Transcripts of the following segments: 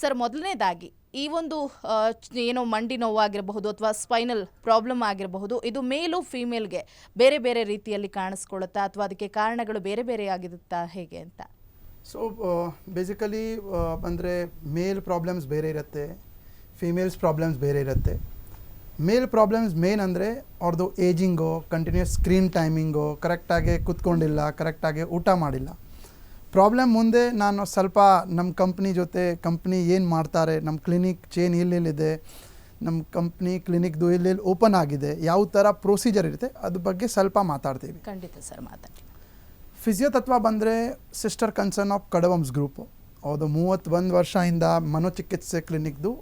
Sir, ಮೊದಲನೇದಾಗಿ, ಈ ಒಂದು ಏನೋ ಮಂಡಿ ನೋವಾಗಿರಬಹುದು ಅಥವಾ ಸ್ಪೈನಲ್ ಪ್ರಾಬ್ಲಮ್ ಆಗಿರಬಹುದು, ಇದು ಮೇಲು ಫೀಮೇಲ್ಗೆ ಬೇರೆ ಬೇರೆ ರೀತಿಯಲ್ಲಿ ಕಾಣಿಸ್ಕೊಳ್ಳುತ್ತಾ ಅಥವಾ ಅದಕ್ಕೆ ಕಾರಣಗಳು ಬೇರೆ ಬೇರೆ ಆಗಿರುತ್ತಾ ಹೇಗೆ ಅಂತ? ಸೊ ಬೇಸಿಕಲಿ ಅಂದರೆ ಮೇಲ್ ಪ್ರಾಬ್ಲಮ್ಸ್ ಬೇರೆ ಇರುತ್ತೆ, ಫಿಮೇಲ್ಸ್ ಪ್ರಾಬ್ಲಮ್ಸ್ ಬೇರೆ ಇರುತ್ತೆ. ಮೇಲ್ ಪ್ರಾಬ್ಲಮ್ಸ್ ಮೇನ್ ಅಂದರೆ ಅವ್ರದ್ದು ಏಜಿಂಗು ಕಂಟಿನ್ಯೂಸ್ ಸ್ಕ್ರೀನ್ ಟೈಮಿಂಗು ಕರೆಕ್ಟಾಗಿ ಕೂತ್ಕೊಂಡಿಲ್ಲ ಕರೆಕ್ಟಾಗಿ ಊಟ ಮಾಡಿಲ್ಲ. ಪ್ರಾಬ್ಲಮ್ ಮುಂದೆ ನಾನು ಸ್ವಲ್ಪ ನಮ್ಮ ಕಂಪ್ನಿ ಜೊತೆ ಕಂಪ್ನಿ ಏನು ಮಾಡ್ತಾರೆ ನಮ್ಮ ಕ್ಲಿನಿಕ್ ಚೇನ್ ಎಲ್ಲೆಲ್ಲಿದೆ ನಮ್ಮ ಕಂಪ್ನಿ ಕ್ಲಿನಿಕ್ದು ಇಲ್ಲಿ ಓಪನ್ ಆಗಿದೆ ಯಾವ ಥರ ಪ್ರೊಸೀಜರ್ ಇರುತ್ತೆ ಅದ್ರ ಬಗ್ಗೆ ಸ್ವಲ್ಪ ಮಾತಾಡ್ತೀವಿ. ಖಂಡಿತ ಸರ್ ಮಾತಾಡಿ. ಫಿಸಿಯೋತತ್ವ ಬಂದರೆ ಸಿಸ್ಟರ್ ಕನ್ಸರ್ನ್ ಆಫ್ ಕಡವಂಸ್ ಗ್ರೂಪು ಅದು ಮೂವತ್ತೊಂದು ವರ್ಷದಿಂದ ಮನೋಚಿಕಿತ್ಸೆ ಕ್ಲಿನಿಕ್ದು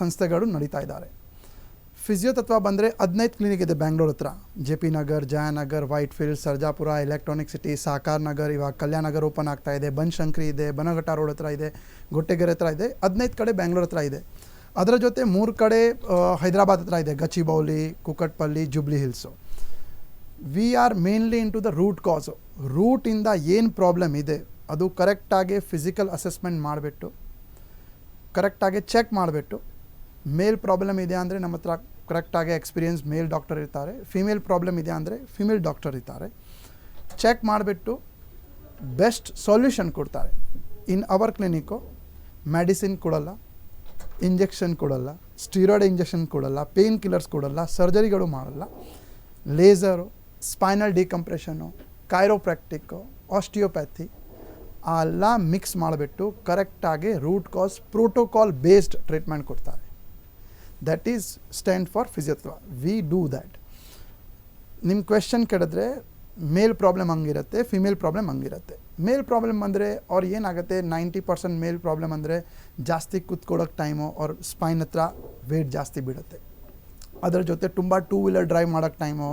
ಸಂಸ್ಥೆಗಳು ನಡೀತಾ ಇದ್ದಾರೆ. ಫಿಸಿಯೋತತ್ವ ಬಂದರೆ ಹದಿನೈದು ಕ್ಲಿನಿಕ್ ಇದೆ ಬ್ಯಾಂಗ್ಳೂರ್ ಹತ್ರ J P Nagar Jayanagar white field Sarjapur electronic City Sahakar Nagar ಇವಾಗ ಕಲ್ಯಾಣ ನಗರ್ ಓಪನ್ ಆಗ್ತಾ ಇದೆ. ಬನಶಂಕರಿ ಇದೆ ಬನಘಟ್ಟ ರೋಡ್ ಹತ್ರ ಇದೆ ಗೊಟ್ಟೆಗೆರೆ ಹತ್ರ ಇದೆ ಹದಿನೈದು ಕಡೆ ಬ್ಯಾಂಗ್ಳೂರ್ ಹತ್ರ ಇದೆ. ಅದರ ಜೊತೆ ಮೂರು ಕಡೆ ಹೈದರಾಬಾದ್ ಹತ್ರ ಇದೆ Gachibowli Kukatpally Jubilee Hills we are mainly in to the root cause ರೂಟಿಂದ ಏನು ಪ್ರಾಬ್ಲಮ್ ಇದೆ, ಅದು ಕರೆಕ್ಟಾಗಿ ಫಿಸಿಕಲ್ ಅಸೆಸ್ಮೆಂಟ್ ಮಾಡಿಬಿಟ್ಟು ಕರೆಕ್ಟಾಗಿ ಚೆಕ್ ಮಾಡಿಬಿಟ್ಟು, ಮೇಲ್ ಪ್ರಾಬ್ಲಮ್ ಇದೆ ಅಂದರೆ ನಮ್ಮ ಹತ್ರ ಕರೆಕ್ಟಾಗಿ ಎಕ್ಸ್ಪೀರಿಯನ್ಸ್ ಮೇಲ್ ಡಾಕ್ಟರ್ ಇರ್ತಾರೆ. ಫಿಮೇಲ್ ಪ್ರಾಬ್ಲಮ್ ಇದೆ ಅಂದರೆ ಫಿಮೇಲ್ ಡಾಕ್ಟರ್ ಇರ್ತಾರೆ. ಚೆಕ್ ಮಾಡಿಬಿಟ್ಟು ಬೆಸ್ಟ್ ಸೊಲ್ಯೂಷನ್ ಕೊಡ್ತಾರೆ. ಇನ್ ಅವರ್ ಕ್ಲಿನಿಕ್ಕು ಮೆಡಿಸಿನ್ ಕೊಡಲ್ಲ, ಇಂಜೆಕ್ಷನ್ ಕೊಡೋಲ್ಲ, ಸ್ಟೀರಾಯ್ಡ್ ಇಂಜೆಕ್ಷನ್ ಕೊಡೋಲ್ಲ, ಪೇನ್ ಕಿಲ್ಲರ್ಸ್ ಕೊಡಲ್ಲ, ಸರ್ಜರಿಗಳು ಮಾಡಲ್ಲ. ಲೇಸರು, ಸ್ಪೈನಲ್ ಡಿಕಂಪ್ರೆಷನು ಕೈರೋಪ್ರಾಕ್ಟಿಕ್ಕು ಆಸ್ಟಿಯೋಪ್ಯಾಥಿ ಆ ಎಲ್ಲ ಮಿಕ್ಸ್ ಮಾಡಿಬಿಟ್ಟು ಕರೆಕ್ಟಾಗಿ root cause protocol based treatment ಕೊಡ್ತಾರೆ. That is stand for physio we do that ನಿಮ್ಮ ಕ್ವೆಶನ್ ಕೇಳಿದ್ರೆ ಮೇಲ್ ಪ್ರಾಬ್ಲಮ್ ಹಂಗಿರುತ್ತೆ ಫಿಮೇಲ್ ಪ್ರಾಬ್ಲಮ್ ಹಂಗಿರುತ್ತೆ. ಮೇಲ್ ಪ್ರಾಬ್ಲಮ್ ಅಂದರೆ ಅವ್ರು ಏನಾಗುತ್ತೆ? ನೈಂಟಿ ಪರ್ಸೆಂಟ್ ಮೇಲ್ ಪ್ರಾಬ್ಲಮ್ ಅಂದರೆ ಜಾಸ್ತಿ ಕೂತ್ಕೊಳ್ಳೋಕೆ ಟೈಮು ಅವ್ರ ಸ್ಪೈನ್ ಹತ್ರ ವೇಟ್ ಜಾಸ್ತಿ ಬೀಳುತ್ತೆ. ಅದರ ಜೊತೆ ತುಂಬ ಟೂ ವೀಲರ್ ಡ್ರೈವ್ ಮಾಡೋಕ್ಕೆ ಟೈಮು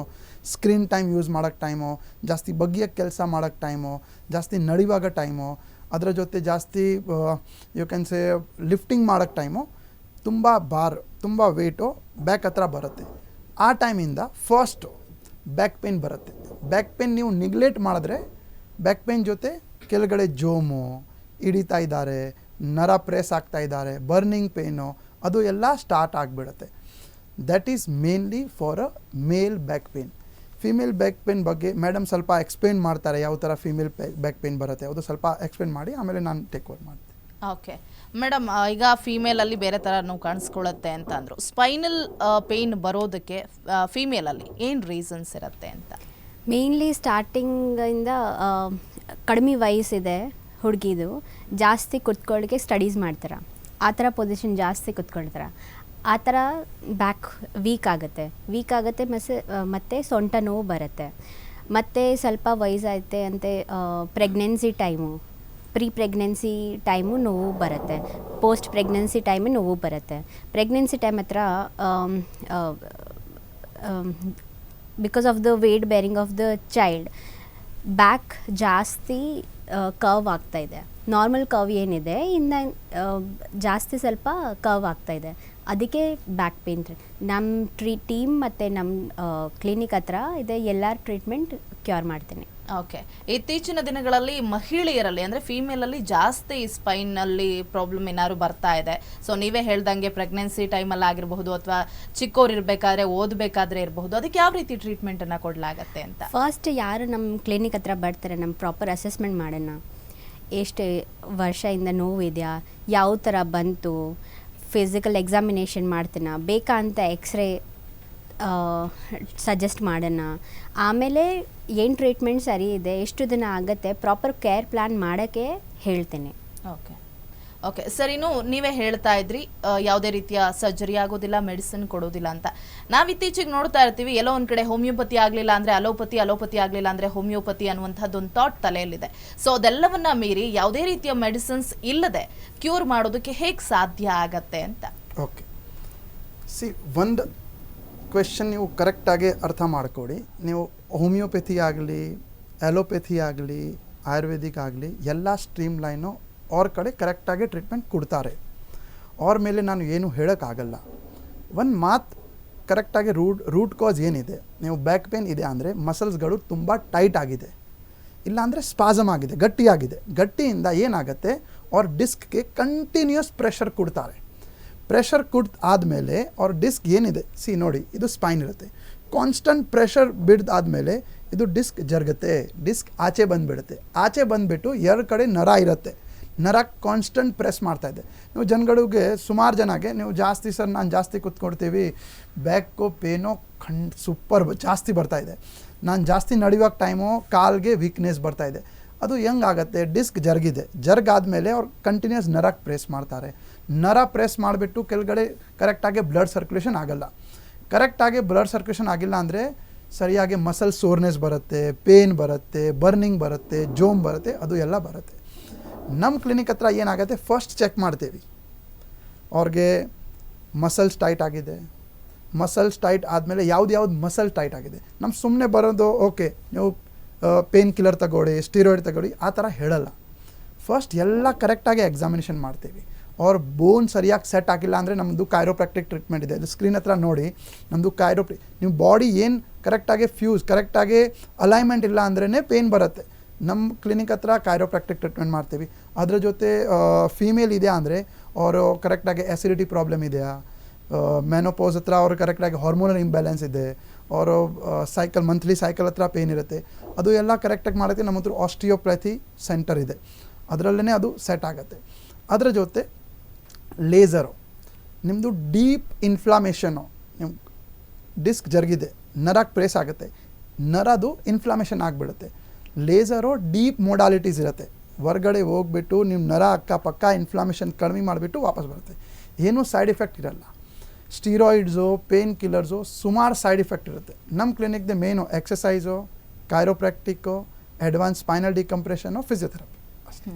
ಸ್ಕ್ರೀನ್ ಟೈಮ್ ಯೂಸ್ ಮಾಡೋಕ್ಕೆ ಟೈಮು ಜಾಸ್ತಿ ಬಗ್ಗಿಯೋಕ್ಕೆ ಕೆಲಸ ಮಾಡೋಕ್ಕೆ ಟೈಮು ಜಾಸ್ತಿ ನಡಿವಾಗ ಟೈಮು ಅದರ ಜೊತೆ ಜಾಸ್ತಿ ಯು ಕ್ಯಾನ್ ಸೇ ಲಿಫ್ಟಿಂಗ್ ಮಾಡೋಕ್ಕೆ ಟೈಮು ತುಂಬ ಬಾರ್, ತುಂಬ ವೇಟು ಬ್ಯಾಕ್ ಹತ್ರ ಬರುತ್ತೆ. ಆ ಟೈಮಿಂದ ಫಸ್ಟು ಬ್ಯಾಕ್ ಪೇನ್ ಬರುತ್ತೆ. ಬ್ಯಾಕ್ ಪೇನ್ ನೀವು ನೆಗ್ಲೆಕ್ಟ್ ಮಾಡಿದ್ರೆ ಬ್ಯಾಕ್ ಪೇನ್ ಜೊತೆ ಕೆಳಗಡೆ ಜೋಮು, ಹಿಡಿತಾ ಇದ್ದಾರೆ, ನರ ಪ್ರೆಸ್ ಆಗ್ತಾ ಇದ್ದಾರೆ ಬರ್ನಿಂಗ್ ಪೇನು ಅದು ಎಲ್ಲ ಸ್ಟಾರ್ಟ್ ಆಗಿಬಿಡುತ್ತೆ. That is mainly for a male back pain female back pain ಬಗ್ಗೆ ಮೇಡಮ್ ಸ್ವಲ್ಪ ಎಕ್ಸ್ಪ್ಲೇನ್ ಮಾಡ್ತಾರೆ ಯಾವ ಥರ ಫಿಮೇಲ್ ಬ್ಯಾಕ್ ಪೇನ್ ಬರುತ್ತೆ. ಅದು ಸ್ವಲ್ಪ ಎಕ್ಸ್ಪ್ಲೇನ್ ಮಾಡಿ, ಆಮೇಲೆ ನಾನು ಟೇಕ್ ಓವರ್ ಮಾಡ್ತೀನಿ. ಓಕೆ ಮೇಡಮ್ ಈಗ ಫೀಮೇಲಲ್ಲಿ ಬೇರೆ ಥರ ನೋವು ಕಾಣಿಸ್ಕೊಳ್ಳುತ್ತೆ ಅಂತ ಅಂದರು. ಸ್ಪೈನಲ್ ಪೇಯ್ನ್ ಬರೋದಕ್ಕೆ ಫೀಮೇಲಲ್ಲಿ ಏನು ರೀಸನ್ಸ್ ಇರುತ್ತೆ ಅಂತ? ಮೇನ್ಲಿ ಸ್ಟಾರ್ಟಿಂಗಿಂದ ಕಡಿಮೆ ವಯಸ್ಸಿದೆ ಹುಡುಗಿದು, ಜಾಸ್ತಿ ಕುತ್ಕೊಳ್ಳಿಕ್ಕೆ ಸ್ಟಡೀಸ್ ಮಾಡ್ತಾರೆ? ಆ ಥರ ಪೊಸಿಷನ್ ಜಾಸ್ತಿ ಕುತ್ಕೊಳ್ತಾರೆ? ಆ ಥರ ಬ್ಯಾಕ್ ವೀಕ್ ಆಗುತ್ತೆ. ವೀಕ್ ಆಗುತ್ತೆ ಮತ್ತೆ ಮತ್ತು ಸೊಂಟ ನೋವು ಬರುತ್ತೆ. ಮತ್ತು ಸ್ವಲ್ಪ ವಯಸ್ಸಾಯ್ತೆ ಅಂತೆ pregnancy time pre pregnancy time ನೋವು ಬರುತ್ತೆ. ಪೋಸ್ಟ್ ಪ್ರೆಗ್ನೆನ್ಸಿ ಟೈಮು ನೋವು ಬರುತ್ತೆ. ಪ್ರೆಗ್ನೆನ್ಸಿ ಟೈಮ್ ಹತ್ರ because of the weight bearing of the child back ಜಾಸ್ತಿ ಕರ್ವ್ ಇದೆ. ನಾರ್ಮಲ್ ಕರ್ವ್ ಏನಿದೆ, ಇನ್ನು ಜಾಸ್ತಿ ಸ್ವಲ್ಪ ಕರ್ವ್ ಇದೆ. ಅದಕ್ಕೆ ಬ್ಯಾಕ್ ಪೇನ್ ನಮ್ಮ ಟ್ರೀ ಟೀಮ್ ಮತ್ತು ನಮ್ಮ ಕ್ಲಿನಿಕ್ ಹತ್ರ ಇದೆ ಎಲ್ಲ ಟ್ರೀಟ್ಮೆಂಟ್ ಕ್ಯೂರ್ ಮಾಡ್ತೀನಿ. ಓಕೆ ಇತ್ತೀಚಿನ ದಿನಗಳಲ್ಲಿ ಮಹಿಳೆಯರಲ್ಲಿ, ಅಂದರೆ ಫೀಮೇಲಲ್ಲಿ ಜಾಸ್ತಿ ಸ್ಪೈನಲ್ಲಿ ಪ್ರಾಬ್ಲಮ್ ಏನಾದ್ರು ಬರ್ತಾ ಇದೆ. ಸೊ ನೀವೇ ಹೇಳ್ದಂಗೆ ಪ್ರೆಗ್ನೆನ್ಸಿ ಟೈಮಲ್ಲಿ ಆಗಿರಬಹುದು ಅಥವಾ ಚಿಕ್ಕವ್ರು ಇರಬೇಕಾದ್ರೆ ಓದಬೇಕಾದ್ರೆ ಇರಬಹುದು. ಅದಕ್ಕೆ ಯಾವ ರೀತಿ ಟ್ರೀಟ್ಮೆಂಟನ್ನು ಕೊಡಲಾಗತ್ತೆ ಅಂತ? ಫಸ್ಟ್ ಯಾರು ನಮ್ಮ ಕ್ಲಿನಿಕ್ ಹತ್ರ ಬರ್ತಾರೆ ನಮ್ಮ ಪ್ರಾಪರ್ ಅಸೆಸ್ಮೆಂಟ್ ಮಾಡೋಣ. ಎಷ್ಟು ವರ್ಷದಿಂದ ನೋವಿದೆಯಾ, ಯಾವ ಥರ ಬಂತು ಫಿಸಿಕಲ್ ಎಕ್ಸಾಮಿನೇಷನ್ ಮಾಡ್ತೀನ, ಬೇಕಾ ಅಂತ ಎಕ್ಸ್ರೇ ಸಜೆಸ್ಟ್ ಮಾಡೋಣ. ಆಮೇಲೆ ಏನು ಟ್ರೀಟ್ಮೆಂಟ್ ಸರಿ ಇದೆ ಎಷ್ಟು ದಿನ ಆಗುತ್ತೆ ಪ್ರಾಪರ್ ಕೇರ್ ಪ್ಲ್ಯಾನ್ ಮಾಡೋಕ್ಕೆ ಹೇಳ್ತೇನೆ. ಓಕೆ ಓಕೆ ಸರ್ ಇನ್ನು ನೀವೇ ಹೇಳ್ತಾ ಇದ್ರಿ ಯಾವುದೇ ರೀತಿಯ ಸರ್ಜರಿ ಆಗೋದಿಲ್ಲ ಮೆಡಿಸಿನ್ ಕೊಡೋದಿಲ್ಲ ಅಂತ. ನಾವು ಇತ್ತೀಚೆಗೆ ನೋಡ್ತಾ ಇರ್ತೀವಿ ಎಲ್ಲೋ ಒಂದು ಕಡೆ ಹೋಮಿಯೋಪತಿ ಆಗಲಿಲ್ಲ ಅಂದರೆ ಅಲೋಪತಿ ಅಲೋಪತಿ ಆಗಲಿಲ್ಲ ಅಂದರೆ ಹೋಮಿಯೋಪತಿ ಅನ್ನುವಂಥದ್ದು ಒಂದು ಥಾಟ್ ತಲೆಯಲ್ಲಿದೆ. ಸೊ ಅದೆಲ್ಲವನ್ನ ಮೀರಿ ಯಾವುದೇ ರೀತಿಯ ಮೆಡಿಸಿನ್ಸ್ ಇಲ್ಲದೆ ಕ್ಯೂರ್ ಮಾಡೋದಕ್ಕೆ ಹೇಗೆ ಸಾಧ್ಯ ಆಗತ್ತೆ ಅಂತ. ಓಕೆ ಸಿ ಒಂದು ಕ್ವೆಶನ್ ನೀವು ಕರೆಕ್ಟಾಗಿ ಅರ್ಥ ಮಾಡ್ಕೊಡಿ. ನೀವು ಹೋಮಿಯೋಪೆಥಿ ಆಗಲಿ ಆ್ಯಲೋಪೆಥಿ ಆಗಲಿ ಆಯುರ್ವೇದಿಕ್ ಆಗಲಿ ಎಲ್ಲ ಸ್ಟ್ರೀಮ್ ಲೈನು ಅವ್ರ ಕಡೆ ಕರೆಕ್ಟಾಗಿ ಟ್ರೀಟ್ಮೆಂಟ್ ಕೊಡ್ತಾರೆ. ಅವ್ರ ಮೇಲೆ ನಾನು ಏನು ಹೇಳೋಕ್ಕಾಗಲ್ಲ. ಒಂದು ಮಾತು ಕರೆಕ್ಟಾಗಿ ರೂಟ್ ರೂಟ್ ಕಾಸ್ ಏನಿದೆ? ನೀವು ಬ್ಯಾಕ್ ಪೇನ್ ಇದೆ ಅಂದರೆ ಮಸಲ್ಸ್ಗಳು ತುಂಬ ಟೈಟ್ ಆಗಿದೆ. ಇಲ್ಲಾಂದರೆ ಸ್ಪಾಸಮ್ ಆಗಿದೆ, ಗಟ್ಟಿಯಾಗಿದೆ. ಗಟ್ಟಿಯಿಂದ ಏನಾಗುತ್ತೆ? ಅವ್ರ ಡಿಸ್ಕ್ಗೆ ಕಂಟಿನ್ಯೂಸ್ ಪ್ರೆಷರ್ ಕೊಡ್ತಾರೆ. ಪ್ರೆಷರ್ ಕುಡ್ ಆದಮೇಲೆ ಅವ್ರ ಡಿಸ್ಕ್ ಏನಿದೆ ಸಿ ನೋಡಿ, ಇದು ಸ್ಪೈನ್ ಇರುತ್ತೆ. ಕಾನ್ಸ್ಟಂಟ್ ಪ್ರೆಷರ್ ಬಿಡ್ದಾದ್ಮೇಲೆ ಇದು ಡಿಸ್ಕ್ ಜರುಗುತ್ತೆ. ಡಿಸ್ಕ್ ಆಚೆ ಬಂದುಬಿಡುತ್ತೆ. ಆಚೆ ಬಂದುಬಿಟ್ಟು ಎರಡು ಕಡೆ ನರ ಇರುತ್ತೆ. ನರ ಕಾನ್ಸ್ಟಂಟ್ ಪ್ರೆಸ್ ಮಾಡ್ತಾ ಇದೆ. ನೀವು ಜನಗಳಿಗೆ ಸುಮಾರು ಜನಗೆ, ನೀವು ಜಾಸ್ತಿ ಸರ್ ನಾನು ಜಾಸ್ತಿ ಕೂತ್ಕೊಡ್ತೀವಿ ಬ್ಯಾಕು ಪೇನೋ ಖಂಡ್ ಸೂಪರ್ ಜಾಸ್ತಿ ಬರ್ತಾ ಇದೆ. ನಾನು ಜಾಸ್ತಿ ನಡೆಯುವಾಗ ಟೈಮು ಕಾಲ್ಗೆ ವೀಕ್ನೆಸ್ ಬರ್ತಾ ಇದೆ. ಅದು ಹೆಂಗಾಗತ್ತೆ? ಡಿಸ್ಕ್ ಜರುಗಿದೆ. ಜರ್ಗಾದ್ಮೇಲೆ ಅವ್ರು ಕಂಟಿನ್ಯೂಸ್ ನರಕ್ಕೆ ಪ್ರೆಸ್ ಮಾಡ್ತಾರೆ. ನರ ಪ್ರೆಸ್ ಮಾಡಿಬಿಟ್ಟು ಕೆಳಗಡೆ ಕರೆಕ್ಟಾಗಿ ಬ್ಲಡ್ ಸರ್ಕ್ಯುಲೇಷನ್ ಆಗಲ್ಲ. ಕರೆಕ್ಟಾಗಿ ಬ್ಲಡ್ ಸರ್ಕ್ಯುಲೇಷನ್ ಆಗಿಲ್ಲ ಅಂದರೆ ಸರಿಯಾಗಿ ಮಸಲ್ ಸೋರ್ನೆಸ್ ಬರುತ್ತೆ ಪೇನ್ ಬರುತ್ತೆ ಬರ್ನಿಂಗ್ ಬರುತ್ತೆ, ಜೋಮ್ ಬರುತ್ತೆ, ಅದು ಎಲ್ಲ ಬರುತ್ತೆ. ನಮ್ಮ ಕ್ಲಿನಿಕ್ ಹತ್ರ ಏನಾಗುತ್ತೆ? ಫಸ್ಟ್ ಚೆಕ್ ಮಾಡ್ತೀವಿ. ಅವ್ರಿಗೆ ಮಸಲ್ಸ್ ಟೈಟ್ ಆಗಿದೆ. ಮಸಲ್ಸ್ ಟೈಟ್ ಆದಮೇಲೆ ಯಾವ್ದು ಯಾವ್ದು ಮಸಲ್ ಟೈಟ್ ಆಗಿದೆ? ನಮ್ಮ ಸುಮ್ಮನೆ ಬರೋದು ಓಕೆ ನೀವು ಪೇನ್ ಕಿಲ್ಲರ್ ತಗೊಳ್ಳಿ ಸ್ಟೀರಾಯ್ಡ್ ತಗೊಳ್ಳಿ, ಆ ಥರ ಹೇಳಲ್ಲ. ಫಸ್ಟ್ ಎಲ್ಲ ಕರೆಕ್ಟಾಗಿ ಎಕ್ಸಾಮಿನೇಷನ್ ಮಾಡ್ತೀವಿ. ಅವ್ರ ಬೋನ್ ಸರಿಯಾಗಿ ಸೆಟ್ ಆಗಿಲ್ಲ ಅಂದರೆ ನಮ್ಮದು ಕೈರೋಪ್ರಾಕ್ಟಿಕ್ ಟ್ರೀಟ್ಮೆಂಟ್ ಇದೆ. ಅದು ಸ್ಕ್ರೀನ್ ಹತ್ರ ನೋಡಿ ನಮ್ಮದು ಕೈರೋಪ್ರಿ ನಿಮ್ಮ ಬಾಡಿ ಏನು ಕರೆಕ್ಟಾಗಿ ಫ್ಯೂಸ್ ಕರೆಕ್ಟಾಗಿ ಅಲೈನ್ಮೆಂಟ್ ಇಲ್ಲ ಅಂದ್ರೇ ಪೇನ್ ಬರುತ್ತೆ. ನಮ್ಮ ಕ್ಲಿನಿಕ್ ಹತ್ರ ಕೈರೋಪ್ರಾಕ್ಟಿಕ್ ಟ್ರೀಟ್ಮೆಂಟ್ ಮಾಡ್ತೀವಿ. ಅದರ ಜೊತೆ ಫೀಮೇಲ್ ಇದೆಯಾ ಅಂದರೆ, ಅವರು ಕರೆಕ್ಟಾಗಿ ಆ್ಯಸಿಡಿಟಿ ಪ್ರಾಬ್ಲಮ್ ಇದೆಯಾ? ಮೆನೋಪೋಸ್ ಹತ್ರ ಅವ್ರು ಕರೆಕ್ಟಾಗಿ ಹಾರ್ಮೋನಲ್ ಇಂಬ್ಯಾಲೆನ್ಸ್ ಇದೆ. ಅವರು ಸೈಕಲ್ ಮಂತ್ಲಿ ಸೈಕಲ್ ಹತ್ರ ಪೇನ್ ಇರುತ್ತೆ. ಅದು ಎಲ್ಲ ಕರೆಕ್ಟಾಗಿ ಮಾಡೋಕ್ಕೆ ನಮ್ಮ ಹತ್ರ ಆಸ್ಟಿಯೋಪ್ಯಾಥಿ ಸೆಂಟರ್ ಇದೆ. ಅದರಲ್ಲೇ ಅದು ಸೆಟ್ ಆಗುತ್ತೆ. ಅದರ ಜೊತೆ ಲೇಸರು ನಿಮ್ಮದು ಡೀಪ್ ಇನ್ಫ್ಲಾಮೇಷನು ನಿಮ್ಮ ಡಿಸ್ಕ್ ಜರುಗಿದೆ ನರಕ್ಕೆ ಪ್ರೇಸ್ ಆಗುತ್ತೆ. ನರದು ಇನ್ಫ್ಲಾಮೇಷನ್ ಆಗಿಬಿಡುತ್ತೆ. ಲೇಸರು ಡೀಪ್ ಮೊಡಾಲಿಟೀಸ್ ಇರುತ್ತೆ. ಹೊರಗಡೆ ಹೋಗ್ಬಿಟ್ಟು ನಿಮ್ಮ ನರ, ಅಕ್ಕಪಕ್ಕ ಇನ್ಫ್ಲಾಮೇಷನ್ ಕಡಿಮೆ ಮಾಡಿಬಿಟ್ಟು ವಾಪಸ್ ಬರುತ್ತೆ. ಏನೂ ಸೈಡ್ ಎಫೆಕ್ಟ್ ಇರಲ್ಲ. ಸ್ಟೀರಾಯ್ಡ್ಸು ಪೇನ್ ಕಿಲ್ಲರ್ಸು ಸುಮಾರು ಸೈಡ್ ಎಫೆಕ್ಟ್ ಇರುತ್ತೆ. ನಮ್ಮ ಕ್ಲಿನಿಕ್ದೆ main exercise chiropractic advance spinal decompression physiotherapy ಅಷ್ಟೇ